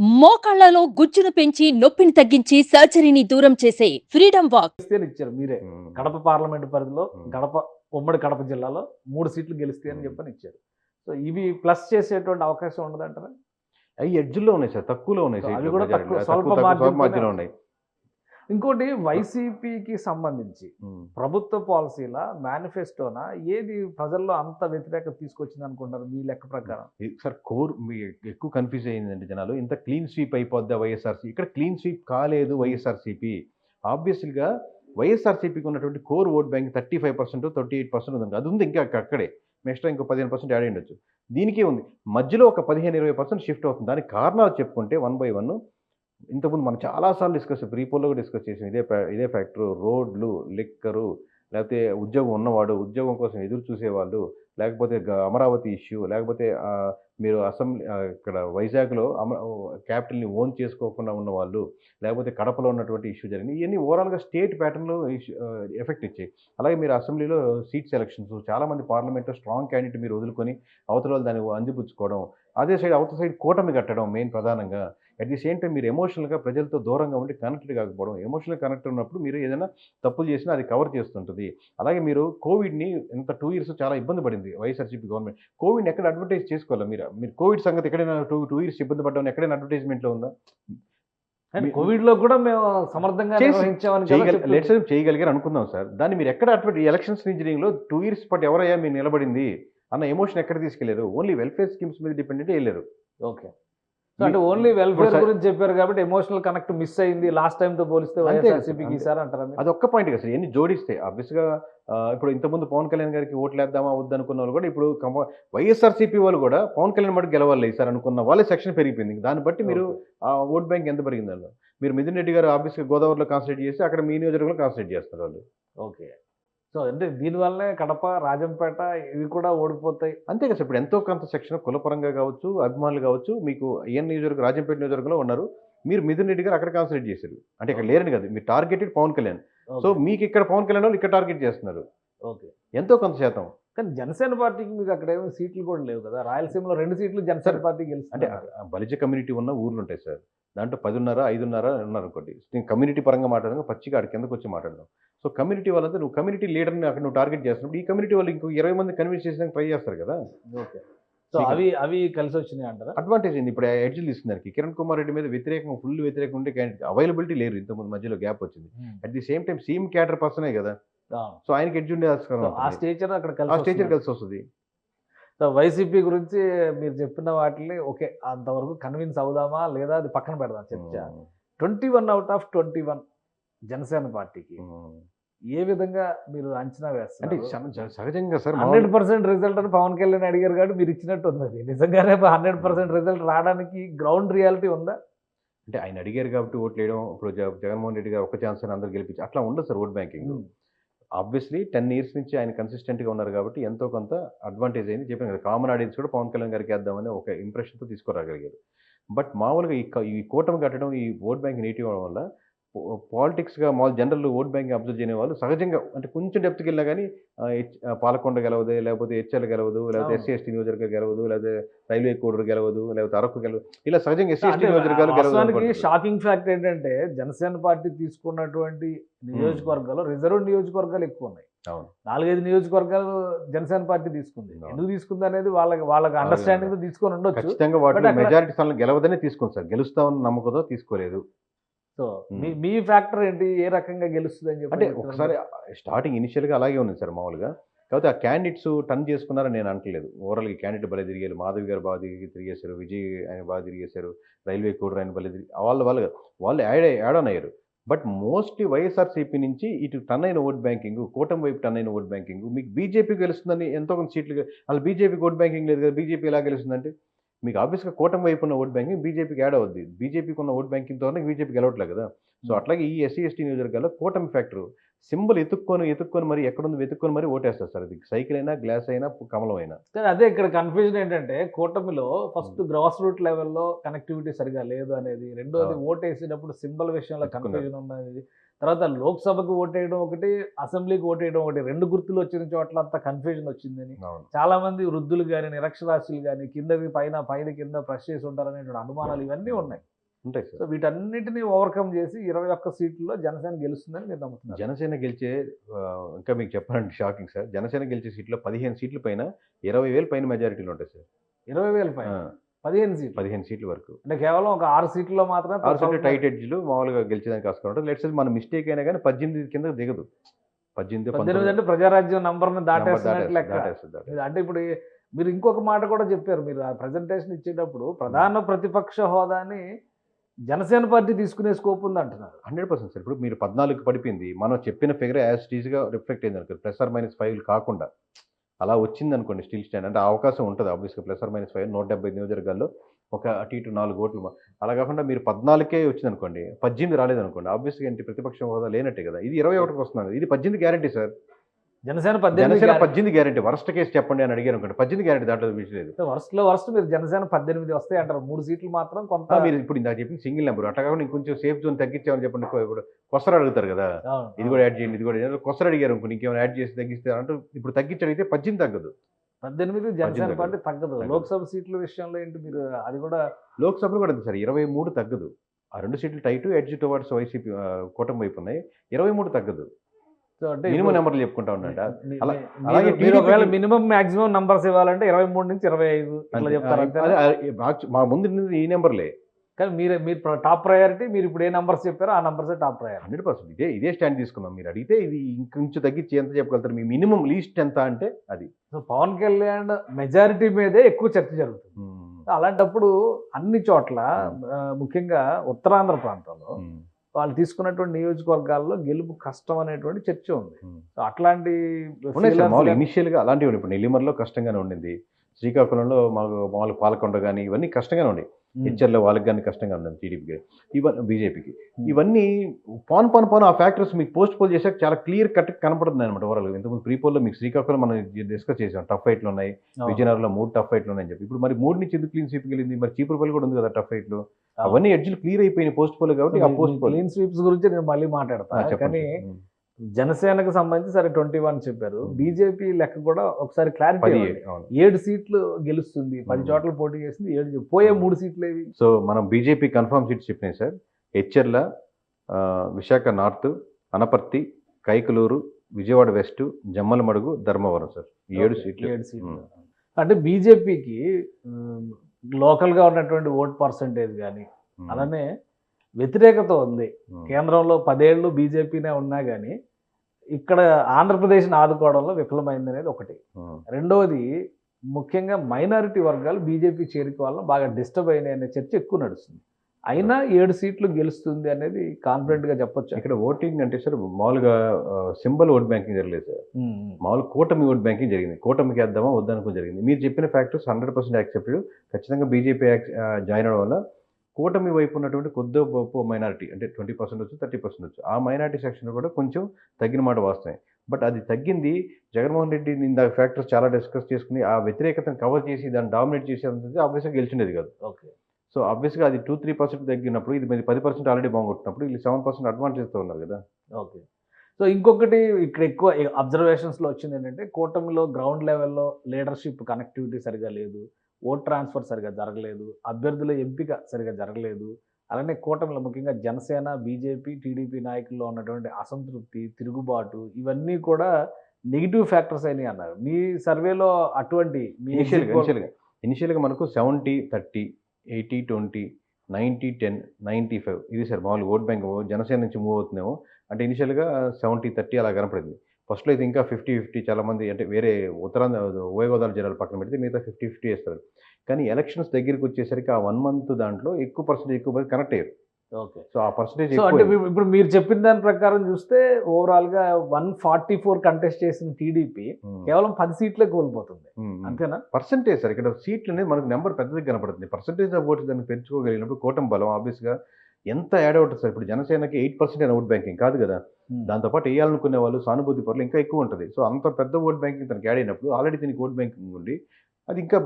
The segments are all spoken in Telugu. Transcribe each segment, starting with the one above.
మోకాళ్ళలో గుజ్జును పెంచి నొప్పిని తగ్గించి సర్జరీని దూరం చేసే ఫ్రీడమ్ వాక్ ఇచ్చారు మీరే. కడప పార్లమెంట్ పరిధిలో. గడప ఉమ్మడి కడప జిల్లాలో మూడు సీట్లు గెలిస్తే అని చెప్పని ఇచ్చారు సో ఇవి ప్లస్ చేసేటువంటి అవకాశం ఉండదంటారా అవి ఎడ్జ్లో ఉన్నాయి సార్ తక్కువలో ఉన్నాయి సో అవి కూడా. తక్కువ, స్వల్ప మార్జిన్లో ఉన్నాయి ఇంకోటి వైసీపీకి సంబంధించి. ప్రభుత్వ పాలసీల మేనిఫెస్టోనా? ఏది ప్రజల్లో అంత వ్యతిరేకత తీసుకొచ్చింది అనుకుంటారు మీ లెక్క ప్రకారం? సార్ కోర్ మీ ఎక్కువ కన్ఫ్యూజ్ అయ్యిందండి జనాలు. ఇంత క్లీన్ స్వీప్ అయిపోద్దా వైఎస్ఆర్సీ? ఇక్కడ క్లీన్ స్వీప్ కాలేదు వైఎస్ఆర్సీపీ. ఆబ్వియస్లీగా వైఎస్ఆర్సీపీకి ఉన్నటువంటి core vote bank thirty five percent thirty eight percent ఉంది. అది ఉంది ఇంకా అక్క- అక్కడే. నెక్స్ట్ ఇంకో పదిహేను పర్సెంట్ యాడ్ ఉండొచ్చు దీనికే ఉంది. మధ్యలో ఒక పదిహేను ఇరవై పర్సెంట్ షిఫ్ట్ అవుతుంది. దానికి కారణాలు చెప్పుకుంటే వన్ బై వన్ ఇంతకుముందు మనం చాలాసార్లు డిస్కస్ ప్రీపోల్లో కూడా డిస్కస్ చేసాం. ఇదే ఫ్యా- ఇదే ఫ్యాక్టరు రోడ్లు లిక్కరు లేకపోతే ఉద్యోగం ఉన్నవాడు ఉద్యోగం కోసం ఎదురు చూసేవాళ్ళు లేకపోతే గ- అమరావతి ఇష్యూ లేకపోతే మీరు అసెంబ్లీ ఇక్కడ వైజాగ్లో అమ క్యాపిటల్ని ఓన్ చేసుకోకుండా ఉన్న వాళ్ళు లేకపోతే కడపలో ఉన్నటువంటి ఇష్యూ జరిగింది ఇవన్నీ ఓవరాల్గా స్టేట్ ప్యాటర్న్లో ఎఫెక్ట్ ఇచ్చాయి. అలాగే మీరు అసెంబ్లీలో సీట్ సెలక్షన్స్ చాలామంది పార్లమెంట్లో స్ట్రాంగ్ క్యాండిడేట్ మీరు వదులుకొని అవతల వాళ్ళు దాన్ని అందిపుచ్చుకోవడం అదే సైడ్ అవతల సైడ్ కూటమి కట్టడం మెయిన్ ప్రధానంగా. అట్ ది సేమ్ టైం మీరు ఎమోషనల్గా ప్రజలతో దూరంగా ఉండి కనెక్టెడ్ కాకపోవడం ఎమోషనల్ కనెక్ట్ ఉన్నప్పుడు మీరు ఏదైనా తప్పులు చేసినా అది కవర్ చేస్తుంటుంది. అలాగే మీరు కోవిడ్ని ఇంత టూ ఇయర్స్ చాలా ఇబ్బంది పడింది వైఎస్ఆర్సీపీ గవర్నమెంట్. కోవిడ్ని ఎక్కడ అడ్వర్టైజ్ చేసుకోవాలి మీరు? మీరు కోవిడ్ సంగతి ఎక్కడైనా టూ టూ ఇయర్స్ ఇబ్బంది పడ్డం ఎక్కడైనా అడ్వర్టైజ్మెంట్లో ఉందా? కోవిడ్లో కూడా మేము సమర్థంగా నిర్వహించామని చేయగలిగారు అనుకుందాం సార్. దాన్ని మీరు ఎక్కడ అడ్వర్టైజ్ ఎలక్షన్స్ ఇంజనీరింగ్లో టూ ఇయర్స్ పాటు ఎవరయ్యా మీరు నిలబడింది? అన్న ఎమోషన్ ఎక్కడ తీసుకెళ్ళారు? ఓన్లీ వెల్ఫేర్ స్కీమ్స్ మీద డిపెండెంట్ వెళ్ళారు. ఓకే. అంటే ఓన్లీ వెల్ఫేర్ గురించి చెప్పారు కాబట్టి ఎమోషనల్ కనెక్ట్ మిస్ అయింది లాస్ట్ టైం తో పోలిస్తే వైఎస్ఆర్సీపీకి. ఈసారి అంటారా ఒక్క పాయింట్ కదా సార్ ఎన్ని జోడిస్తే. ఆబ్వియస్గా ఇప్పుడు ఇంతకుముందు పవన్ కళ్యాణ్ గారికి ఓట్లు వేద్దామా వద్దనుకున్న వాళ్ళు కూడా ఇప్పుడు వైఎస్ఆర్సీపీ వాళ్ళు కూడా పవన్ కళ్యాణ్ మటుకు గెలవాలి సార్ అనుకున్న వాళ్ళే సెక్షన్ పెరిగిపోయింది. దాన్ని బట్టి మీరు. ఆ ఓట్ బ్యాంక్ ఎంత పెరిగింది మీరు మిథున్ రెడ్డి గారు ఆబ్వియస్గా గోదావరిలో కాన్సన్ట్రేట్ చేసి అక్కడ మీ నియోజకవర్గంలో కాన్సన్ట్రేట్ చేస్తారు వాళ్ళు. ఓకే. సో అంటే దీనివల్లనే కడప రాజంపేట ఇవి కూడా ఓడిపోతాయి. అంతే కదా ఇప్పుడు ఎంతో కొంత సెక్షన్ కులపరంగా కావచ్చు అభిమానులు కావచ్చు మీకు ఏ నియోజకవర్గం రాజంపేట నియోజకవర్గంలో ఉన్నారు. మీరు మిథున్ రెడ్డి గారు అక్కడ కాన్సన్ట్రేట్ చేశారు. అంటే ఇక్కడ లేరని కాదు మీరు టార్గెటెడ్ పవన్ కళ్యాణ్. సో మీకు ఇక్కడ పవన్ కళ్యాణ్ వాళ్ళు ఇక్కడ టార్గెట్ చేస్తున్నారు. ఓకే. ఎంతో కొంత శాతం. కానీ జనసేన పార్టీకి మీకు అక్కడ ఏమో సీట్లు కూడా లేవు కదా. రాయలసీమలో రెండు సీట్లు జనసేన పార్టీ అంటే గెలుస్తుంది ఆ బలిజ కమ్యూనిటీ ఉన్న ఊర్లు ఉంటాయి సార్. దాంట్లో పదిన్నర ఐదున్నర ఉన్నారు అనుకోండి. నేను కమ్యూనిటీ పరంగా మాట్లాడదాం పచ్చిగా ఆడ కిందకు వచ్చి మాట్లాడదాం. సో కమ్యూనిటీ వాళ్ళంతా నువ్వు కమ్యూనిటీ లీడర్ని అక్కడ నువ్వు టార్గెట్ చేస్తున్నప్పుడు ఈ కమ్యూనిటీ వాళ్ళు ఇంకో ఇరవై మంది కన్విన్స్ చేసేందుకు ట్రై చేస్తారు కదా. ఓకే. సో అవి అవి కలిసి వచ్చినాయి అంటారా? అడ్వాంటేజ్ ఉంది ఇప్పుడు ఎడ్జిల్ తీసుకున్నారు కిరణ్ కుమార్ రెడ్డి మీద వ్యతిరేకం ఫుల్ వ్యతిరేకం ఉంటే క్యాండిడేట్ అవైలబిలిటీ లేరు ఇంతకుముందు మధ్యలో గ్యాప్ వచ్చింది. At the same time CM cadre పర్సనే కదా. సో ఆయనకి ఎడ్జ్ ఉండే ఆ. స్టేచర్ అక్కడ ఆ స్టేచర్ వస్తుంది. కలిసి వస్తుంది. సో వైసీపీ గురించి మీరు చెప్పిన వాటిని ఓకే అంతవరకు కన్విన్స్ అవుదామా లేదా అది పక్కన పెడదాం చర్చ. Twenty one out of twenty one. Janasena పార్టీకి. ఏ విధంగా మీరు అంచనా అంటే వేస్తారు సహ- సహజంగా సార్ హండ్రెడ్ పర్సెంట్ రిజల్ట్ అని పవన్ కళ్యాణ్ అడిగారు కాబట్టి మీరు ఇచ్చినట్టు ఉంది అది నిజంగానే హండ్రెడ్ పర్సెంట్ రిజల్ట్ రావడానికి గ్రౌండ్ రియాలిటీ ఉందా? అంటే ఆయన అడిగారు కాబట్టి ఓట్లు వేయడం ఇప్పుడు జగ- జగన్మోహన్ రెడ్డి గారు ఒక ఛాన్స్ అని అందరు గెలిపించి అట్లా ఉండదు sir vote banking. Obviously ten years నుంచి ఆయన కన్సిస్టెంట్గా ఉన్నారు కాబట్టి ఎంతో కొంత అడ్వాంటేజ్ అయింది. చెప్పాను కదా కామన్ ఆడియన్స్ కూడా పవన్ కళ్యాణ్ గారికి వేద్దామని ఒక ఇంప్రెషన్తో తీసుకురాగలిగారు. బట్ మామూలుగా ఈ ఈ కూటమి కట్టడం ఈ ఓట్ బ్యాంక్ నీటి ఇవ్వడం వల్ల పాలిటిక్స్గా మామూలు జనరల్ ఓట్ బ్యాంక్ అబ్జర్వ్ చేయని వాళ్ళు సహజంగా అంటే కొంచెం డెప్త్కి వెళ్ళినా కానీ పాలకొండ గెలవదు లేకపోతే హెచ్ఎల్ గెలవదు లేకపోతే. ఎస్సీ ఎస్టీ నియోజకవర్గం గెలవదు లేకపోతే రైల్వే కోడూరు గెలవదు లేకపోతే అరకు గెలవదు ఇలా సహజంగా ఎస్సీ ఎస్టీ నియోజకవర్గాలు గెలవదు షాకింగ్ ఫ్యాక్ట్ ఏంటంటే జనసేన పార్టీ తీసుకున్నటువంటి నియోజకవర్గాలు రిజర్వ్ నియోజకవర్గాలు ఎక్కువ ఉన్నాయి. అవును. నాలుగైదు నియోజకవర్గాలు జనసేన పార్టీ తీసుకుంది. ఎందుకు తీసుకుంది అనేది వాళ్ళకి వాళ్ళకి అండర్స్టాండింగ్ తీసుకొని ఉండొచ్చు. ఖచ్చితంగా మెజారిటీ స్థానాలు గెలవదనే తీసుకుంది సార్. గెలుస్తామని నమ్మకంతో తీసుకోలేదు. సో మీ మీ ఫ్యాక్టర్ ఏంటి? ఏ రకంగా గెలుస్తుంది అని చెప్పి అంటే? ఒకసారి స్టార్టింగ్ ఇనిషియల్గా అలాగే ఉంది సార్ మామూలుగా. కాకపోతే ఆ క్యాండిడేట్స్ టర్న్ చేసుకున్నారని నేను అంటలేదు ఓవరాల్గా క్యాండిడేట్ భలే తిరిగారు. మాధవి గారు బాగా తిరిగి తిరిగేశారు. విజయ్ ఆయన బాగా తిరిగేశారు. రైల్వే కోడర్ ఆయన భలే తిరిగి వాళ్ళ వాళ్ళు వాళ్ళు యాడ్ యాడ్ ఆన్ అయ్యారు. బట్ మోస్ట్లీ వైఎస్ఆర్సీపీ నుంచి ఇటు టర్న్ అయిన ఓట్ బ్యాంకింగ్ కూటమి వైపు టర్న్ అయిన ఓట్ బ్యాంకింగ్ మీకు బీజేపీ గెలుస్తుందని ఎంతో కొంత సీట్లు అసలు బీజేపీకి ఓట్ బ్యాంకింగ్ లేదు కదా. బీజేపీ ఎలా గెలుస్తుందంటే మీకు ఆబ్వియస్గా కూటమి వైపు ఉన్న ఓట్ బ్యాంకింగ్ బీజేపీకి యాడ్ అవుద్ది. బీజేపీకి ఉన్న ఓట్ బ్యాంకింగ్ ద్వారా బీజేపీ గెలవట్లేదు కదా. సో అట్లాగే ఈ ఎస్సీ ఎస్టీ నియోజకవర్గాల్లో కూటమి ఫ్యాక్టర్ సింబల్ ఎత్తుక్కొని ఎత్తుక్కొని మరి ఎక్కడుంది? వెతుక్కొని మరి ఓటేస్తారు సార్. అది సైకిల్ అయినా గ్లాస్ అయినా కమలం అయినా. కానీ అదే ఇక్కడ కన్ఫ్యూజన్ ఏంటంటే కూటమిలో ఫస్ట్ గ్రాస్ రూట్ లెవెల్లో కనెక్టివిటీ సరిగా లేదు అనేది రెండోది అవును. ఓట్ వేసేటప్పుడు సింబల్ విషయంలో. కన్ఫ్యూజన్ ఉన్నది. తర్వాత లోక్సభకు ఓట్ వేయడం ఒకటి అసెంబ్లీకి ఓట్ వేయడం ఒకటి రెండు గుర్తులు వచ్చిన చోట్ల అంత కన్ఫ్యూజన్ వచ్చిందని. చాలా మంది వృద్ధులు కానీ నిరక్షరాస్యులు కానీ కిందకి పైన పైన కింద ప్రెస్ చేసి ఉంటారనేటువంటి అనుమానాలు ఇవన్నీ ఉన్నాయి. ఉంటాయి సో సార్. వీటన్నిటిని ఓవర్కమ్ చేసి ఇరవై ఒక్క సీట్లలో జనసేన గెలుస్తుందని మీరు నమ్ముతున్నారు. జనసేన గెలిచే ఇంకా మీకు చెప్పాలంటే షాకింగ్ సార్. జనసేన గెలిచే సీట్లో పదిహేను సీట్ల పైన ఇరవై వేల పైన మెజారిటీలు ఉంటాయి సార్. ఇరవై వేల పైన? పదిహేను సీట్లు? పదిహేను సీట్ల వరకు. అంటే కేవలం ఒక ఆరు సీట్లలో మాత్రమే ఆరు సీట్లు టైట్ ఎడ్జ్లు మామూలుగా గెలిచేదానికి ఆస్కారం ఉంటుంది. లెట్స్ మన మిస్టేక్ అయినా కానీ పద్దెనిమిది కింద దిగదు. పద్దెనిమిది పద్దెనిమిది అంటే ప్రజారాజ్యం నంబర్ని దాటేస్తుంది, లెక్క. అంటే ఇప్పుడు మీరు ఇంకొక మాట కూడా చెప్పారు. మీరు ఆ ప్రజెంటేషన్ ఇచ్చేటప్పుడు ప్రధాన ప్రతిపక్ష హోదాని జనసేన పార్టీ తీసుకునే స్కోప్ ఉంది అంటున్నారు హండ్రెడ్ పర్సెంట్ సార్. ఇప్పుడు మీరు పద్నాలుగు పడిపోయింది. మనం చెప్పిన ఫిగర్ యాజ్ టీజ్గా రిఫ్లెక్ట్ అయింది అనుకోండి. ప్లస్ ఆర్ మైనస్ ఫైవ్ కాకుండా. అలా వచ్చింది అనుకోండి స్టీల్ స్టాండ్ అంటే అవకాశం ఉంటుంది ఆబ్వియస్గా ప్లస్ ఆర్ మైనస్ ఫైవ్ నూట డెబ్బై నియోజకవర్గాల్లో ఒక అటు ఇటు నాలుగు ఓట్లు అలా కాకుండా మీరు పద్నాలుగుకే వచ్చింది అనుకోండి పద్దెనిమిది రాలేదు అనుకోండి ఆబ్వియస్గా ఏంటి ప్రతిపక్ష హోదా లేనట్టే కదా. ఇది ఇరవై ఒకటికి వస్తుంది. ఇది పద్దెనిమిది గ్యారంటీ సార్. జనసేన జనసేన పద్దెనిమిది గ్యారంటీ. వరస్ట్ కేసు చెప్పండి అని అడిగారు అనుకోండి. పద్దెనిమిది గ్యారంటీ దాంట్లో విషయం వరస్ట్లో వరస్ట్ మీరు జనసేన పద్దెనిమిది వస్తాయి అంటారు. మూడు సీట్లు మాత్రం కొంత మీరు ఇప్పుడు ఇందాక చెప్పింది సింగిల్ నెంబర్. అట్లా కాకుండా ఇంకొంచెం సేఫ్ జోన్ తగ్గించామని చెప్పండి. ఇప్పుడు కొసర అడుగుతారు కదా. ఇది కూడా యాడ్ చేయండి ఇది కూడా. కొసర అడిగారు అనుకోండి ఇంకేమైనా యాడ్ చేసి తగ్గిస్తే అంటే ఇప్పుడు తగ్గించి అడిగితే పద్దెనిమిది తగ్గదు. పద్దెనిమిది జనసేన పార్టీ తగ్గదు. లోక్సభ సీట్ల విషయంలో ఏంటి మీరు? అది కూడా లోక్సభలో కూడా సార్. ఇరవై మూడు తగ్గదు. ఆ రెండు సీట్లు టైట్ ఎడ్జ్ టువర్డ్స్ వైసీపీ కూటమి వైపు ఉన్నాయి. ఇరవై మూడు తగ్గదు. అంటే మినిమం నెంబర్లు చెప్పుకుంటా మీ- అలాగే మీరు- ఒకవేళ మినిమం మాక్సిమం నంబర్స్ ఇవ్వాలంటే ఇరవై మూడు నుంచి ఇరవై ఐదు ఇట్లా చెప్తారు మా- ముందు ఈ నెంబర్లే కానీ మీరు మీరు టాప్ ప్రయారిటీ మీరు ఇప్పుడు ఏ నంబర్స్ చెప్పారో ఆ numbers top priority hundred percent. ఇదే ఇదే స్టాండ్ తీసుకున్నాం మీరు అడిగితే ఇది ఇంకొంచెం తగ్గించి ఎంత చెప్పగలుగుతారు? మీ మినిమం లీస్ట్ ఎంత అంటే అది. సో పవన్ కళ్యాణ్ మెజారిటీ మీదే ఎక్కువ చర్చ జరుగుతుంది. ఉమ్, అలాంటప్పుడు అన్ని చోట్ల ఆ, ముఖ్యంగా ఉత్తరాంధ్ర ప్రాంతంలో ఉమ్, వాళ్ళు తీసుకున్నటువంటి నియోజకవర్గాల్లో గెలుపు కష్టం అనేటువంటి చర్చ ఉంది. సో అట్లాంటి ఇనిషియల్గా అలాంటివి ఉన్నాయి. ఇప్పుడు నెల్లిమర్లో కష్టంగానే ఉండింది శ్రీకాకుళంలో మాకు మామూలు పాలకొండ కానీ ఇవన్నీ కష్టంగానే ఉమ్. హెచ్ఆర్లో వాళ్ళకి కానీ కష్టంగా ఉండదు టీడీపీకి ఇవన్నీ బీజేపీకి. ఇవన్నీ పాన్ పాన్ పాన్ ఆ ఫ్యాక్టర్స్ మీకు పోస్ట్ పోల్ చేశాక చాలా క్లియర్ కట్ కనపడుతుంది అనమాట ఓవరాల్ ఇంతకుముందు ప్రీ పోల్లో మీకు శ్రీకాకుళం మనం డిస్కస్ చేసాం టఫ్ ఫైట్లు ఉన్నాయి. విజయనగరంలో మూడు టఫ్ ఫైట్లు ఉన్నాయని చెప్పి. ఇప్పుడు మరి మూడు నుంచి ఎందుకు క్లీన్ స్వీప్ వెళ్ళింది? మరి చీపురుపల్లి కూడా ఉంది కదా టఫ్ ఫైట్లు. అవన్నీ ఎడ్జ్లు క్లియర్ అయిపోయినాయి పోస్ట్ పోల్ కాబట్టి ఆ పోస్ట్ పోల్ క్లీన్ స్వీప్స్ గురించి నేను మళ్ళీ మాట్లాడతా. చెప్పండి. కానీ జనసేనకు సంబంధించి సరే ట్వంటీ వన్ చెప్పారు. Hmm. బీజేపీ లెక్క కూడా ఒకసారి క్లారిటీ ఏడు సీట్లు గెలుస్తుంది పది Hmm. చోట్ల పోటీ చేసింది ఏడు పోయే మూడు సీట్లు ఏవి సో మనం బీజేపీ కన్ఫర్మ్ సీట్స్ చెప్పినాయి sir. హెచ్ఎర్ల Visakha north Anaparthi Kaikaluru Vijayawada west Jammalamadugu Dharmavaram sir. ఈ ఏడు సీట్లు. ఏడు సీట్లు. Hmm. అంటే బీజేపీకి లోకల్గా ఉన్నటువంటి ఓట్ పర్సంటేజ్ కానీ అలానే వ్యతిరేకత ఉంది. కేంద్రంలో పదేళ్ళు బీజేపీనే ఉన్నా కానీ ఇక్కడ ఆంధ్రప్రదేశ్ని ఆదుకోవడంలో విఫలమైంది అనేది ఒకటి రెండవది ముఖ్యంగా మైనారిటీ వర్గాలు బీజేపీ చేరిక వల్ల బాగా డిస్టర్బ్ అయినాయి అనే చర్చ ఎక్కువ నడుస్తుంది. అయినా ఏడు సీట్లు గెలుస్తుంది అనేది కాన్ఫిడెంట్గా చెప్పొచ్చు. ఇక్కడ ఓటింగ్ అంటే సార్ మామూలుగా సింబల్ ఓట్ బ్యాంకింగ్ జరగలేదు సార్. మామూలు కూటమి ఓట్ బ్యాంకింగ్ జరిగింది. కూటమికి వేద్దామా వద్దనుకో జరిగింది. మీరు చెప్పిన ఫ్యాక్టర్స్ హండ్రెడ్ పర్సెంట్ యాక్సెప్టెడ్. ఖచ్చితంగా బీజేపీ జాయిన్ అవడం వల్ల కూటమి వైపు ఉన్నటువంటి కొద్ది గొప్ప మైనారిటీ అంటే ట్వంటీ పర్సెంట్ వచ్చు థర్టీ పర్సెంట్ వచ్చు ఆ మైనారిటీ సెక్షన్ కూడా కొంచెం తగ్గిన మాట వాస్తవమే. బట్ అది తగ్గింది జగన్మోహన్ రెడ్డి ఇందాక ఫ్యాక్టర్స్ చాలా డిస్కస్ చేసుకుని ఆ వ్యతిరేకతను కవర్ చేసి దాన్ని డామినేట్ చేసి అంతే ఆబ్వియస్గా గెలిచిండేది కాదు. ఓకే. సో ఆబ్వియస్గా అది టూ త్రీ పర్సెంట్ తగ్గినప్పుడు ఇది మరి పది పర్సెంట్ ఆల్రెడీ బాగుంటున్నప్పుడు వీళ్ళు సెవెన్ పర్సెంట్ అడ్వాంటేజ్తో ఉన్నారు కదా. ఓకే. సో ఇంకొకటి ఇక్కడ ఎక్కువ అబ్జర్వేషన్స్లో వచ్చింది ఏంటంటే కూటమిలో గ్రౌండ్ లెవెల్లో లీడర్షిప్ కనెక్టివిటీ సరిగా లేదు. ఓట్ ట్రాన్స్ఫర్ సరిగా జరగలేదు అభ్యర్థుల ఎంపిక సరిగా జరగలేదు. అలానే కూటమిలో ముఖ్యంగా జనసేన బీజేపీ టీడీపీ నాయకుల్లో ఉన్నటువంటి అసంతృప్తి తిరుగుబాటు ఇవన్నీ కూడా నెగిటివ్ ఫ్యాక్టర్స్ అయినాయి అన్నారు. మీ సర్వేలో అటువంటి ఇనిషియల్గా ఇనిషియల్గా ఇనిషియల్గా మనకు seventy thirty eighty twenty ninety ten ninety five ఇది సార్ మామూలు ఓట్ బ్యాంక్ జనసేన నుంచి మూవ్ అవుతుందేమో. అంటే ఇనిషియల్గా సెవెంటీ థర్టీ అలా కనపడింది. ఫస్ట్లో అయితే ఇంకా ఫిఫ్టీ ఫిఫ్టీ చాలా మంది అంటే వేరే ఉత్తరాంధ్ర ఉభయ గోదావరి జిల్లాలు పక్కన పెడితే మిగతా ఫిఫ్టీ ఫిఫ్టీ వేస్తారు. కానీ ఎలక్షన్స్ దగ్గరికి వచ్చేసరికి ఆ వన్ మంత్ దాంట్లో ఎక్కువ పర్సెంటేజ్ ఎక్కువ కనెక్ట్ అయ్యారు. ఓకే. సో ఆ పర్సంటేజ్ అంటే ఇప్పుడు- మీరు చెప్పిన దాని ప్రకారం చూస్తే ఓవరాల్గా వన్ ఫార్టీ ఫోర్ కంటెస్ట్ చేసిన టీడీపీ కేవలం పది సీట్లే కోల్పోతుంది. అంతేనా? పర్సంటేజ్ సార్ ఇక్కడ సీట్లు అనేది మనకు నెంబర్ పెద్దది కనపడుతుంది. పర్సంటేజ్ ఆఫ్ ఓట్స్ దాన్ని పెంచుకోగలిగినప్పుడు కూటమి బలం ఆబ్వియస్గా ఎంత యాడ్ అవుతుంది సార్? ఇప్పుడు జనసేనకి ఎయిట్ పర్సెంట్ ఓట్ బ్యాంకింగ్ కాదు కదా. దాంతోపాటు వేయాలనుకునే వాళ్ళు సానుభూతి పరులు ఇంకా ఎక్కువ ఉంటుంది. సో అంత పెద్ద ఓట్ బ్యాంకింగ్ తనకి యాడ్ అయినప్పుడు ఆల్రెడీ దీనికి ఓట్ బ్యాంకింగ్ ఉండి అది ఇంకా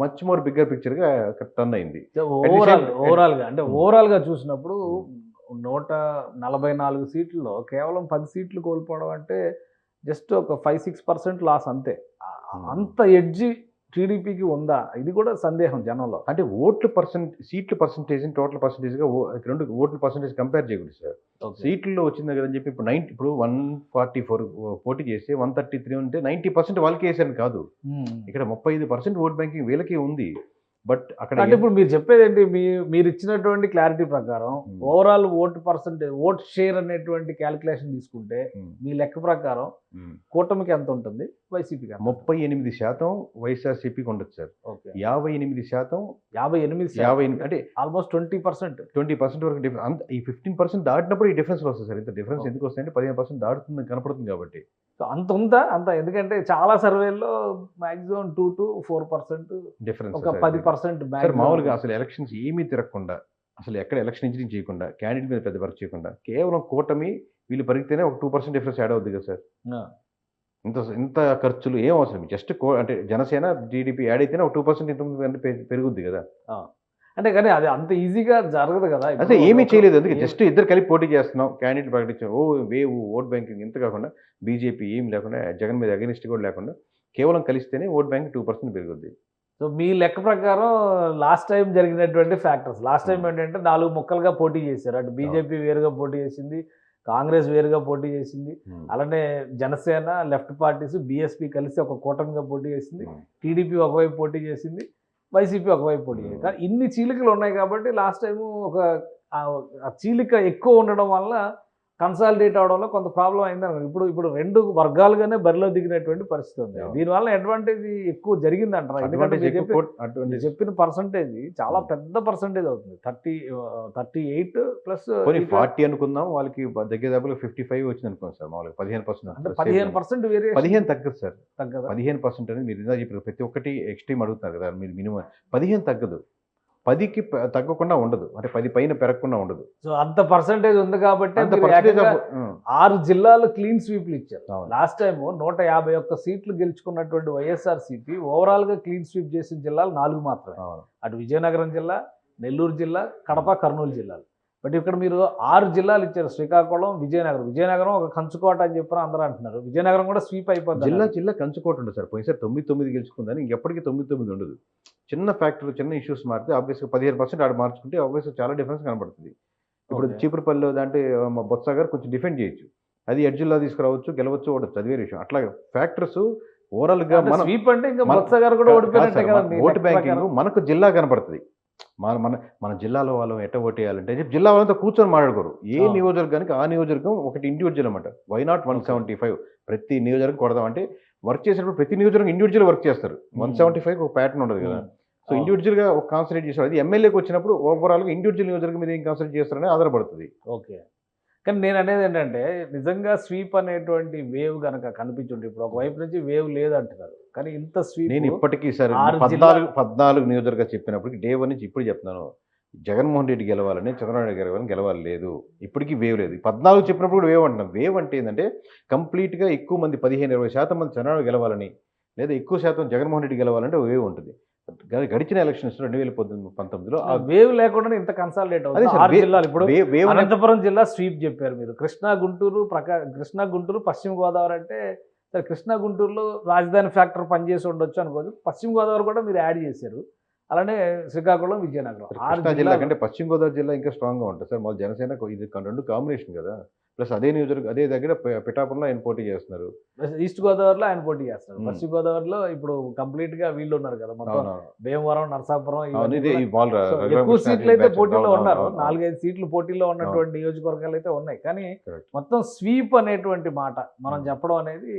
మచ్ మోర్ బిగ్గర్ పిక్చర్గా టర్న్ అయింది. ఓవరాల్ same- ఓవరాల్గా అంటే Hmm. ఓవరాల్గా చూసినప్పుడు నూట నలభై నాలుగు సీట్లలో కేవలం పది సీట్లు కోల్పోవడం అంటే జస్ట్ ఒక ఫైవ్ సిక్స్ పర్సెంట్ లాస్ అంతే. Hmm. అంత ఎడ్జి టీడీపీకి ఉందా? ఇది కూడా సందేహం జనంలో. అంటే ఓట్లు పర్సెంట్ సీట్ల పర్సంటేజ్ టోటల్ పర్సంటేజ్గా రెండు ఓట్ల పర్సంటేజ్ కంపేర్ చేయకూడదు సార్. సీట్లలో వచ్చింది కదని చెప్పి ఇప్పుడు నైన్టీ ఇప్పుడు వన్ ఫార్టీ ఫోర్ పోటీ చేస్తే వన్ థర్టీ త్రీ ఉంటే నైంటీ పర్సెంట్ వాళ్ళకి వేసారని కాదు. ఇక్కడ ముప్పై ఐదు పర్సెంట్ ఓట్ బ్యాంకింగ్ వీళ్ళకి ఉంది. బట్ అక్కడ అంటే ఇప్పుడు మీరు చెప్పేది ఏంటి మీ మీరు ఇచ్చినటువంటి క్లారిటీ ప్రకారం Hmm. Overall vote percentage vote share అనేటువంటి క్యాలిక్యులేషన్ తీసుకుంటే ఉమ్, మీ లెక్క ప్రకారం ఉమ్. కూటమికి ఎంత ఉంటుంది? వైసీపీకి ముప్పై ఎనిమిది శాతం వైఎస్ఆర్సీపీకి ఉండొచ్చు సార్ ఓకే. యాభై ఎనిమిది శాతం యాభై ఎనిమిది యాభై ఎనిమిది అంటే almost twenty percent. Twenty percent వరకు డిఫరెన్స్. ఈ ఫిఫ్టీన్ పర్సెంట్ దాటినప్పుడు ఈ డిఫరెన్స్ వస్తుంది సార్. ఇంత డిఫరెన్స్. ఎందుకు వస్తాయంటే పదిహేను పర్సెంట్ దాటుతుంది కనపడుతుంది కాబట్టి. అంత ఉందా? అంత. ఎందుకంటే చాలా సర్వేల్లో maximum two to four percent difference ఒక పది పర్సెంట్ మామూలుగా అసలు ఎలక్షన్స్ ఏమీ తిరగకుండా అసలు ఎక్కడ ఎలక్షన్ ఇంజనీరింగ్ చేయకుండా క్యాండిడేట్ మీద పెద్ద వర్క్ చేయకుండా కేవలం కూటమి వీళ్ళు పరిగితేనే ఒక టూ పర్సెంట్ డిఫరెన్స్ యాడ్ అవుతుంది కదా సార్? ఇంత ఇంత ఖర్చులు ఏం అవసరం? జస్ట్ అంటే జనసేన టీడీపీ యాడ్ అయితేనే ఒక టూ పర్సెంట్ ఇంత పెరుగుద్ది కదా? అంటే కానీ అది అంత ఈజీగా జరగదు కదా. ఇప్పుడు ఏమీ చేయలేదు. అందుకే జస్ట్ ఇద్దరు కలిపి పోటీ చేస్తున్నాం. క్యాండిడేట్ ప్రకటించాం. ఓ వేవ్ ఓట్ బ్యాంకింగ్ ఇంత కాకుండా బీజేపీ ఏం లేకుండా జగన్ మీద అగనిస్ట్ కూడా లేకుండా కేవలం కలిస్తేనే ఓట్ బ్యాంక్ టూ పర్సెంట్ పెరుగుద్ది సో మీ లెక్క ప్రకారం లాస్ట్ టైం జరిగినటువంటి ఫ్యాక్టర్స్ లాస్ట్ టైం Hmm. ఏంటంటే నాలుగు ముక్కలుగా పోటీ చేశారు. అటు బీజేపీ వేరుగా పోటీ చేసింది కాంగ్రెస్ వేరుగా పోటీ చేసింది అలానే జనసేన లెఫ్ట్ పార్టీస్ బీఎస్పీ కలిసి ఒక కూటమిగా పోటీ చేసింది టీడీపీ ఒకవైపు పోటీ చేసింది. వైసీపీ ఒకవైపు పోటీ చేసింది కానీ ఇన్ని చీలికలు ఉన్నాయి కాబట్టి లాస్ట్ టైం ఒక చీలిక ఎక్కువ ఉండడం వల్ల కన్సాలిడేట్ అవడంలో కొంత ప్రాబ్లం అయింది అనుకో. ఇప్పుడు ఇప్పుడు రెండు వర్గాలుగానే బరిలో దిగినటువంటి పరిస్థితి ఉంది. దీనివల్ల అడ్వాంటేజ్ ఎక్కువ జరిగింది అంటారా చెప్పిన పర్సంటేజ్ చాలా. పెద్ద పర్సంటేజ్ అవుతుంది. Thirty thirty eight plus forty అనుకుందాం వాళ్ళకి దగ్గర దగ్గర ఫిఫ్టీ ఫైవ్ వచ్చింది అనుకోండి సార్ మామూలుగా పదిహేను అంటే పర్సెంట్ పదిహేను పర్సెంట్ వేరియేషన్ పదిహేను తగ్గదు సార్. తగ్గదా? పదిహేను పర్సెంట్ అనేది మీరు ఇందా చెప్పారు ప్రతి ఒక్కటి ఎక్స్ట్రీమ్ అడుగుతున్నారు కదా మీరు మినిమం పదిహేను తగ్గదు. పదికి తగ్గకుండా ఉండదు. అంటే పది పైన పెరగకుండా ఉండదు. సో అంత పర్సంటేజ్ ఉంది కాబట్టి ఆరు జిల్లాలు క్లీన్ స్వీప్లు ఇచ్చారు. లాస్ట్ టైం నూట యాభై ఒక్క సీట్లు గెలుచుకున్నటువంటి వైఎస్ఆర్సీపీ ఓవరాల్గా క్లీన్ స్వీప్ చేసిన జిల్లాలు నాలుగు మాత్రమే. అటు విజయనగరం జిల్లా నెల్లూరు జిల్లా కడప కర్నూలు జిల్లాలు. బట్ ఇక్కడ మీరు ఆరు జిల్లాలు ఇచ్చారు. శ్రీకాకుళం విజయనగరం. విజయనగరం ఒక కంచుకోట అని చెప్పి అందరూ అంటున్నారు. విజయనగరం కూడా స్వీప్ అయిపోద్ది జిల్లా. జిల్లా కంచుకోట ఉండదు సార్. పోయినసారి తొమ్మిది తొమ్మిది గెలుచుకుందని ఇంకెప్పటికీ తొమ్మిది తొమ్మిది ఉండదు. చిన్న ఫ్యాక్టర్ చిన్న ఇష్యూస్ మారితే ఆబ్వియస్గా పదిహేను పర్సెంట్ ఆడ మార్చుకుంటే ఆబ్వియస్గా చాలా డిఫరెన్స్ కనబడుతుంది. ఇప్పుడు. చీపురుపల్లిలో అంటే మా బొత్స గారు కొంచెం డిఫెండ్ చేయొచ్చు. అది ఎడ్జిల్లా తీసుకురావచ్చు గెలవచ్చు ఓడచ్చు. అది వేరే విషయం. అట్లా ఫ్యాక్టర్స్ ఓవరాల్గా అంటే మన స్వీప్ అంటే ఇంకా మన- బొత్స గారు కూడా కాదు ఓడిపోయినట్టే సార్, కదా మన మీ ఓటు బ్యాంకింగ్. మనకు జిల్లా కనపడుతుంది. మన మన మన జిల్లాలో వాళ్ళు ఎట్ట వేయాలంటే చెప్పి జిల్లా వాళ్ళంతా కూర్చొని మాట్లాడుకోరు ఏ. నియోజకవర్గానికి ఆ నియోజకవర్గం ఒకటి ఇండివిజువల్ అనమాట why not one. Seventy five ప్రతి నియోజకవర్గం కొడదాం అంటే వర్క్ చేసేటప్పుడు ప్రతి నియోజకవర్గం ఇండివిజువల్ వర్క్ చేస్తారు వన్ Hmm. సెవెంటీ ఫైవ్ ఒక ప్యాటర్న్ ఉండదు కదా. సో అవును. ఇండివిజువల్గా ఒక కాన్సన్ట్రేట్ చేసేవారు అది ఎమ్మెల్యేకి వచ్చినప్పుడు ఓవరాల్గా ఇండివిజువల్ నియోజకవర్గం మీద ఏం కాన్సన్ట్రేట్ చేస్తారని ఆధారపడుతుంది ఓకే కానీ నేను అనేది ఏంటంటే నిజంగా స్వీప్ అనేటువంటి వేవ్ కనుక కనిపించుంటే ఇప్పుడు ఒకవైపు నుంచి వేవ్ లేదంటున్నారు కానీ ఇంత స్వీప్ నేను ఇప్పటికీ సార్ పద్నాలుగు పద్నాలుగు నియోజకవర్గం చెప్పినప్పటికీ డే వన్ నుంచి ఇప్పుడు చెప్తున్నాను. జగన్మోహన్ రెడ్డి గెలవాలని చంద్రబాబు నాయుడు గెలవాలని గెలవాలి లేదు. ఇప్పటికీ వేవ్ లేదు. పద్నాలుగు చెప్పినప్పుడు కూడా వేవ్ అంటున్నాం వేవ్ అంటే ఏంటంటే కంప్లీట్గా ఎక్కువ మంది పదిహేను ఇరవై శాతం మంది చంద్రబాబు గెలవాలని లేదా ఎక్కువ శాతం జగన్మోహన్ రెడ్డి గెలవాలంటే వేవ్ ఉంటుంది. గడిచిన ఎలక్షన్స్ రెండు వేల పంతొమ్మిది పంతొమ్మిదిలో ఆ వేవ్ లేకుండా ఇంత కన్సాలిడేట్ అవుతుంది. ఆరు జిల్లాలు ఇప్పుడు అనంతపురం జిల్లా స్వీప్ చెప్పారు మీరు. కృష్ణా గుంటూరు ప్రకా కృష్ణా గుంటూరు పశ్చిమ గోదావరి అంటే సరే కృష్ణా గుంటూరులో రాజధాని ఫ్యాక్టర్ పనిచేసి ఉండొచ్చు అనుకోవచ్చు. పశ్చిమ గోదావరి కూడా మీరు యాడ్ చేశారు. అలానే శ్రీకాకుళం విజయనగరం. ఆరు కృష్ణా జిల్లా కంటే పశ్చిమ గోదావరి జిల్లా ఇంకా స్ట్రాంగ్గా ఉంటుంది. సార్ మా జనసేన ఇది రెండు కాంబినేషన్ కదా. ప్లస్ అదే నియోజకవర్గం అదే దగ్గర పిఠాపురంలో ఆయన పోటీ చేస్తున్నారు ఈస్ట్ గోదావరిలో ఆయన పోటీ చేస్తారు మ్మ్. పశ్చిమ గోదావరిలో ఇప్పుడు కంప్లీట్గా వీళ్ళు ఉన్నారు కదా మొత్తం. భీమవరం నరసాపురం ఎక్కువ సీట్లు అయితే. పోటీలో ఉన్నారు. నాలుగైదు సీట్లు పోటీలో ఉన్నటువంటి నియోజకవర్గాలు అయితే ఉన్నాయి కానీ. మొత్తం స్వీప్ అనేటువంటి మాట మనం. చెప్పడం అనేది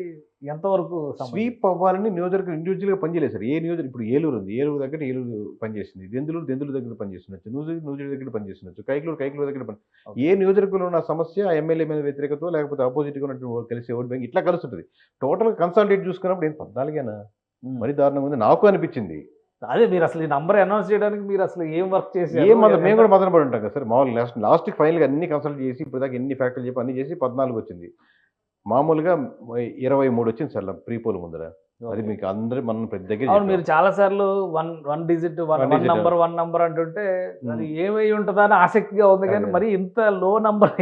ఎంతవరకు? స్వీప్ అవ్వాలని నియోజకవర్గం ఇండివిజువల్గా పనిచేయలేదు సార్ ఏ నియోజక ఇప్పుడు ఏలూరు ఉంది ఏలూరు దగ్గర ఏలూరు పనిచేసింది దెందులూరు దెందులు దగ్గర పనిచేస్తుండొచ్చు నూజివీడు నూజివీడు దగ్గర పనిచేస్తుండొచ్చు కైకలూరు కైకలూరు దగ్గర పని. ఏ నియోజకవర్గంలో ఉన్న సమస్య ఎమ్మెల్యే మీద వ్యతిరేకత లేకపోతే ఆపోజిట్గా ఉన్నటువంటి కలిసి ఓట్ బ్యాంక్ ఇట్లా కలుస్తుంటుంది. టోటల్ కన్సల్టేట్ చూసుకున్నప్పుడు ఏం పద్నాలుగేనా. మరి దారుణంగా ఉంది. నాకు అనిపించింది. అదే మీరు అసలు ఈ నంబర్ అనౌన్స్ చేయడానికి మీరు అసలు ఏం వర్క్ చేసి ఏం మేము కూడా మదన పడి ఉంటాం కదా సార్. మామూలు లాస్ట్ లాస్ట్కి ఫైనల్గా అన్ని కన్సల్ట్ చేసి ఇప్పుడు దాకా ఎన్ని ఫ్యాక్టరీలు చెప్పి అన్ని చేసి పద్నాలుగు వచ్చింది. మామూలుగా ఇరవై మూడు వచ్చింది సార్ ప్రీపోల్ ముందర. అది మీకు అందరూ మనం ప్రతి దగ్గర అవును మీరు. చాలా సార్లు one one digit one one. Number one number అంటుంటే అది. ఏమై ఉంటుందా అని ఆసక్తిగా ఉంది కానీ. మరి ఇంత లో నంబర్.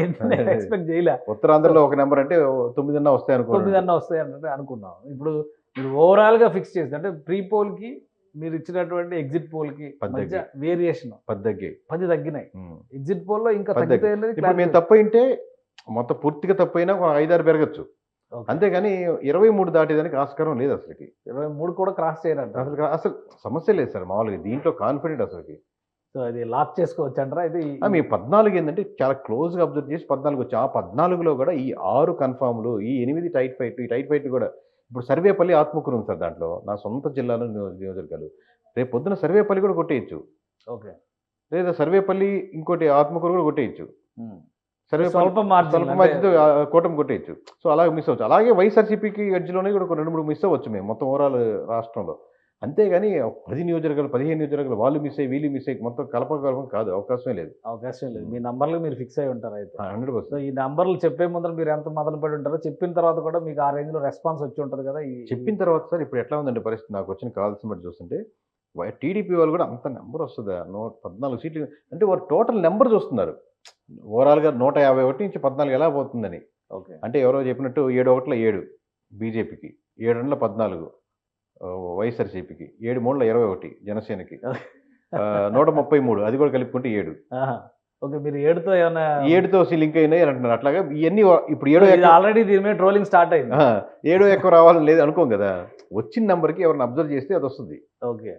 ఎక్స్పెక్ట్ చేయలే ఉత్తరాంధ్రలో ఒక నెంబర్ అంటే తొమ్మిదిన్న వస్తాయి తొమ్మిది అనుకోండి అన్న వస్తాయి అంటే అనుకున్నాం ఇప్పుడు మీరు ఓవరాల్గా ఫిక్స్ చేసి అంటే ప్రీ పోల్కి మీరు ఇచ్చినటువంటి ఎగ్జిట్ పోల్కి మధ్య వేరియేషన్ పది తగ్గి పది తగ్గినాయి. ఎగ్జిట్ పోల్లో ఇంకా clarity. తప్పైంటే మొత్తం పూర్తిగా తప్పైనా ఐదారు పెరగచ్చు. అంతేగాని ఇరవై మూడు దాటేదానికి ఆస్కారం లేదు అసలుకి. ఇరవై మూడు కూడా క్రాస్ చేయరంట. అసలు అసలు సమస్య లేదు సార్ మామూలుగా. దీంట్లో కాన్ఫిడెంట్ అసలుకి. సో అది లాక్ చేసుకోవచ్చు అంటారా? ఇది మీ పద్నాలుగు ఏంటంటే చాలా క్లోజ్గా అబ్జర్వ్ చేసి పద్నాలుగు వచ్చి ఆ పద్నాలుగులో కూడా ఈ ఆరు కన్ఫామ్లు ఈ ఎనిమిది టైట్ ఫైట్ ఈ టైట్ ఫైట్ కూడా. ఇప్పుడు సర్వేపల్లి ఆత్మకూరు ఉంది సార్ దాంట్లో. నా సొంత జిల్లాలో నియో- నియోజకవర్గాలు. రేపు పొద్దున సర్వేపల్లి కూడా కొట్టేయచ్చు. ఓకే. లేదా సర్వేపల్లి ఇంకోటి ఆత్మకూరు కూడా కొట్టేయచ్చు. సర్వేపల్లి స్వల్ప మార్జిన్ కూటమి కొట్టేయచ్చు. సో అలాగే మిస్ అవ్వచ్చు. అలాగే వైఎస్ఆర్సీపీకి ఎడ్జ్లోనే కూడా ఒక రెండు మూడు మిస్ అవ్వచ్చు మేము మొత్తం ఓవరాల్ రాష్ట్రంలో. అంతేగాని పది నియోజకవర్గాలు పదిహేను నియోజకవర్గాలు వాళ్ళు మిస్ అయ్యి వీళ్ళు మిస్ అయ్యి మొత్తం కలప కలపం కాదు అవకాశమే లేదు. అవకాశం లేదు. మీ నంబర్లు మీరు ఫిక్స్ అయి ఉంటారు అయితే. హండ్రెడ్ పర్సెంట్ ఈ నంబర్లు చెప్పే ముందర మీరు ఎంత మొదలు పడి ఉంటారో చెప్పిన తర్వాత కూడా మీకు ఆ రేంజ్లో రెస్పాన్స్ వచ్చి ఉంటుంది కదా చెప్పిన తర్వాత సార్ ఇప్పుడు ఎట్లా ఉందంటే పరిస్థితి? నాకు వచ్చిన కావాల్సిన బట్టి చూస్తుంటే టీడీపీ వాళ్ళు కూడా అంత నెంబర్ వస్తుందా? నూట పద్నాలుగు సీట్లు అంటే వారు టోటల్ నెంబర్ చూస్తున్నారు. ఓవరాల్గా నూట యాభై ఒకటి నుంచి పద్నాలుగు ఎలా పోతుందని. ఓకే. అంటే ఎవరో చెప్పినట్టు ఏడు ఒకట్ల ఏడు బీజేపీకి ఏడు రెండుల పద్నాలుగు వైఎస్ఆర్సీపీకి ఏడు మూడుల ఇరవై ఒకటి జనసేనకి. నూట ముప్పై మూడు అది కూడా కలుపుకుంటే ఏడు. ఓకే మీరు ఏడుతో ఏమైనా ఏడుతో లింక్ అయినాయి అని అంటున్నారు. అట్లాగా ఇవన్నీ ఇప్పుడు ఏడో ఆల్రెడీ దీని మీద ట్రోలింగ్ స్టార్ట్ అయింది. ఏడో ఎక్కువ రావాలని లేదు అనుకోం కదా. వచ్చిన నెంబర్కి ఎవరిని అబ్జర్వ్ చేస్తే అది వస్తుంది. ఓకే.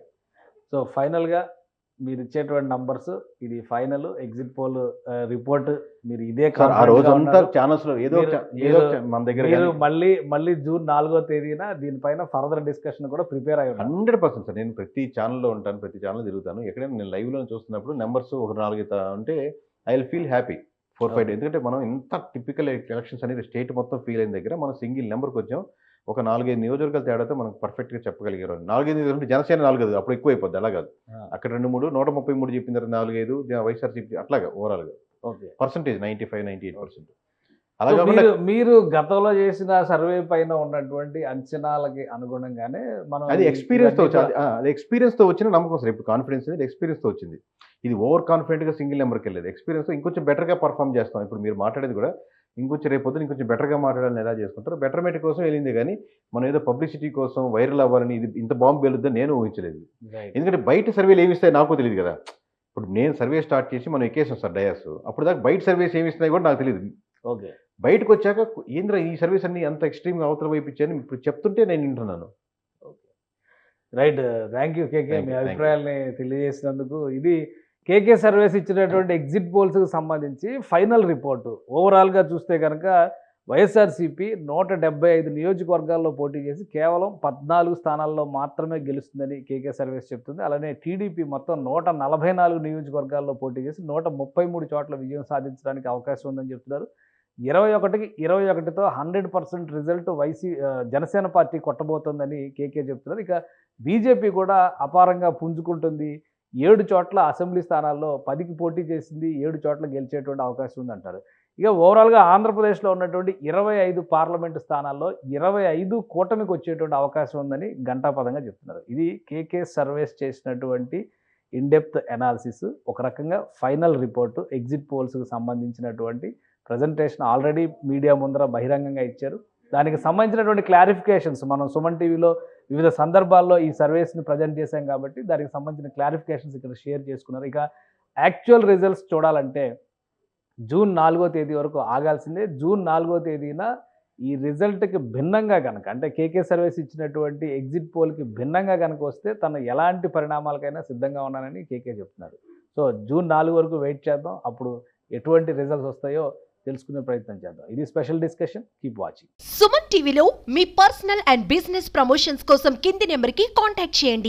సో ఫైనల్గా మీరు ఇచ్చేటువంటి నంబర్స్ ఇది ఫైనల్ ఎగ్జిట్ పోల్ రిపోర్ట్ మీరు ఇదే ఆ రోజు అంతా. ఛానల్స్లో ఏదో ఏదో మన దగ్గర మీరు మళ్ళీ మళ్ళీ జూన్ నాలుగో తేదీన దీనిపైన ఫర్దర్ డిస్కషన్ కూడా ప్రిపేర్ అయి ఉన్నారు హండ్రెడ్ పర్సెంట్ సార్ నేను ప్రతి ఛానల్లో ఉంటాను ప్రతి ఛానల్ తిరుగుతాను ఎక్కడైనా నేను live లో చూస్తున్నప్పుడు నెంబర్స్ ఒక నాలుగు అంటే I will feel happy four five. ఎందుకంటే మనం ఇంత టిపికల్ ఎలక్షన్స్ అనేది స్టేట్ మొత్తం ఫీల్ అయిన దగ్గర మనం సింగిల్ నెంబర్కి వచ్చాం ఒక నాలుగైదు నియోజకవర్గాల తేడాతో మనం పర్ఫెక్ట్గా చెప్పగలిగారు. నాలుగైదు నియోజకవర్గాలు జనసేన నాలుగు కాదు అప్పుడు ఎక్కువ అయిపోద్ది అలా కాదు. అక్కడ రెండు మూడు నూట ముప్పై మూడు చెప్పిన తర్వాత నాలుగైదు వైఎస్ఆర్సీపీ అట్లాగా ఓవరాల్గా. Okay. Percentage ninety five ninety eight percent. So అలా కాకుండా మీరు మీరు గతంలో చేసిన సర్వే పైన ఉన్నటువంటి అంచనాలకి అనుగుణంగానే మనం అది ఈ- ఎక్స్పీరియన్స్తో ఇవన్నీ వచ్చి- అది- ఆ, అది ఎక్స్పీరియన్స్తో వచ్చిన నమ్మకం సార్ ఇప్పుడు కాన్ఫిడెన్స్ అనేది ఎక్స్పీరియన్స్తో వచ్చింది. ఇది ఓవర్ కాన్ఫిడెంట్గా సింగిల్ నెంబర్కి వెళ్ళలేదు ఎక్స్పీరియన్స్ ఇంకొంచెం బెటర్గా పర్ఫామ్ చేస్తాం. ఇప్పుడు మీరు మాట్లాడేది కూడా ఇంకొంచెం రేపు పొద్దున ఇంకొంచెం బెటర్గా మాట్లాడాలని ఎలా చేసుకుంటారు బెటర్మెంట్ కోసం వెళ్ళింది కానీ మనం ఏదో పబ్లిసిటీ కోసం వైరల్ అవ్వాలని ఇది ఇంత బాంబు వెళ్తుందని నేను ఊహించలేదు. ఎందుకంటే బయట సర్వేలు ఏమి ఇస్తాయి నాకు తెలియదు కదా. ఇప్పుడు నేను సర్వే స్టార్ట్ చేసి మనం ఎక్కేసాం సార్ డయాస్ అప్పుడు దాకా బయట సర్వేస్ ఏమి ఇస్తున్నాయి కూడా నాకు తెలియదు. ఓకే బయటకు వచ్చాక ఏంద్ర ఈ సర్వీస్ అన్ని అంత ఎక్స్ట్రీమ్గా అవతల వైపు ఇచ్చాను ఇప్పుడు చెప్తుంటే నేను వింటున్నాను. రైట్ థ్యాంక్ యూ కేకే మీ. అభిప్రాయాల్ని తెలియజేసినందుకు ఇది కేకే సర్వేస్ ఇచ్చినటువంటి ఎగ్జిట్ పోల్స్కి సంబంధించి ఫైనల్ రిపోర్టు ఓవరాల్గా చూస్తే కనుక వైఎస్ఆర్సీపీ నూట డెబ్బై ఐదు నియోజకవర్గాల్లో పోటీ చేసి కేవలం పద్నాలుగు స్థానాల్లో మాత్రమే గెలుస్తుందని కేకే సర్వేస్ చెప్తుంది. అలానే టీడీపీ మొత్తం నూట నలభై నాలుగు నియోజకవర్గాల్లో పోటీ చేసి నూట ముప్పై మూడు చోట్ల విజయం సాధించడానికి అవకాశం ఉందని చెప్తున్నారు. ఇరవై ఒకటికి ఇరవై ఒకటితో hundred percent result YC Janasena party కొట్టబోతోందని కేకే చెప్తున్నారు. ఇక బీజేపీ కూడా అపారంగా పుంజుకుంటుంది. ఏడు చోట్ల అసెంబ్లీ స్థానాల్లో పదికి పోటీ చేసింది ఏడు చోట్ల గెలిచేటువంటి అవకాశం ఉందంటారు. ఇక ఓవరాల్గా ఆంధ్రప్రదేశ్లో ఉన్నటువంటి ఇరవై ఐదు పార్లమెంటు స్థానాల్లో ఇరవై ఐదు కూటమికి వచ్చేటువంటి అవకాశం ఉందని ఘంటాపదంగా చెప్తున్నారు. ఇది కేకే సర్వేస్ చేసినటువంటి ఇన్డెప్త్ అనాలిసిస్ ఒక రకంగా ఫైనల్ రిపోర్టు ఎగ్జిట్ పోల్స్కి సంబంధించినటువంటి ప్రజెంటేషన్ ఆల్రెడీ మీడియా ముందర బహిరంగంగా ఇచ్చారు. దానికి సంబంధించినటువంటి క్లారిఫికేషన్స్ మనం సుమన్ టీవీలో వివిధ సందర్భాల్లో ఈ సర్వేస్ని ప్రజెంట్ చేశాం కాబట్టి దానికి సంబంధించిన క్లారిఫికేషన్స్ ఇక్కడ షేర్ చేసుకున్నారు. ఇక యాక్చువల్ రిజల్ట్స్ చూడాలంటే జూన్ నాలుగో తేదీ వరకు ఆగాల్సిందే. జూన్ నాలుగో తేదీన ఈ రిజల్ట్కి భిన్నంగా కనుక అంటే కేకే సర్వీస్ ఇచ్చినటువంటి ఎగ్జిట్ పోల్కి భిన్నంగా కనుక వస్తే తను ఎలాంటి పరిణామాలకైనా సిద్ధంగా ఉన్నానని కేకే చెప్తున్నారు. సో జూన్ నాలుగు వరకు వెయిట్ చేద్దాం. అప్పుడు ఎటువంటి రిజల్ట్స్ వస్తాయో తెలుసుకునే ప్రయత్నం చేద్దాం. ఇది special discussion keep watching Suman టీవీలో మీ పర్సనల్ అండ్ బిజినెస్ ప్రమోషన్స్ కోసం కింది నెంబర్కి కాంటాక్ట్ చేయండి.